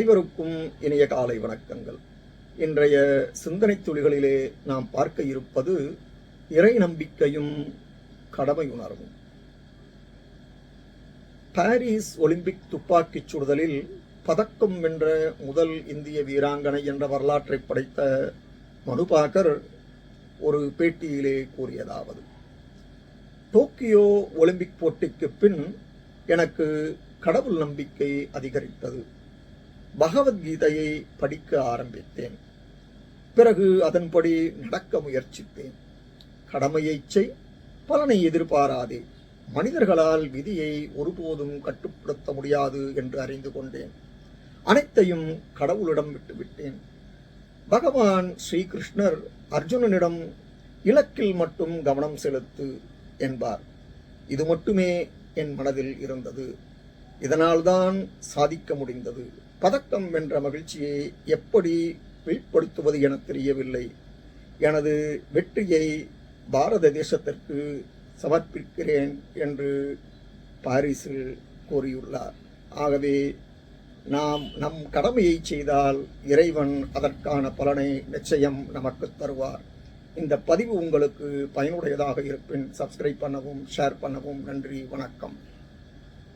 அனைவருக்கும் இனிய காலை வணக்கங்கள். இன்றைய சிந்தனை துளிகளிலே நாம் பார்க்க இருப்பது இறை நம்பிக்கையும் கடமை உணர்வும். பாரிஸ் ஒலிம்பிக் துப்பாக்கிச் சுடுதலில் பதக்கம் வென்ற முதல் இந்திய வீராங்கனை என்ற வரலாற்றை படைத்த மனுபாகர் ஒரு பேட்டியிலே கூறியதாவது டோக்கியோ ஒலிம்பிக் போட்டிக்கு பின் எனக்கு கடவுள் நம்பிக்கை அதிகரித்தது. பகவத்கீதையை படிக்க ஆரம்பித்தேன். பிறகு அதன்படி நடக்க முயற்சித்தேன். கடமையைச் செய் பலனை எதிர்பாராதே. மனிதர்களால் விதியை ஒருபோதும் கட்டுப்படுத்த முடியாது என்று அறிந்து கொண்டேன். அனைத்தையும் கடவுளிடம் விட்டுவிட்டேன் பகவான் ஸ்ரீகிருஷ்ணர் அர்ஜுனனிடம் இலக்கில் மட்டும் கவனம் செலுத்து என்பார். இது மட்டுமே என் மனதில் இருந்தது. இதனால்தான் சாதிக்க முடிந்தது. பதக்கம் வென்ற மகிழ்ச்சியை எப்படி வெளிப்படுத்துவது என தெரியவில்லை. எனது வெற்றியை பாரத தேசத்திற்கு சமர்ப்பிக்கிறேன் என்று பாரிஸில் கூறியுள்ளார். ஆகவே நாம் நம் கடமையை செய்தால் இறைவன் அதற்கான பலனை நிச்சயம் நமக்கு தருவார். இந்த பதிவு உங்களுக்கு பயனுடையதாக இருப்பின் சப்ஸ்கிரைப் பண்ணவும் ஷேர் பண்ணவும் நன்றி வணக்கம்.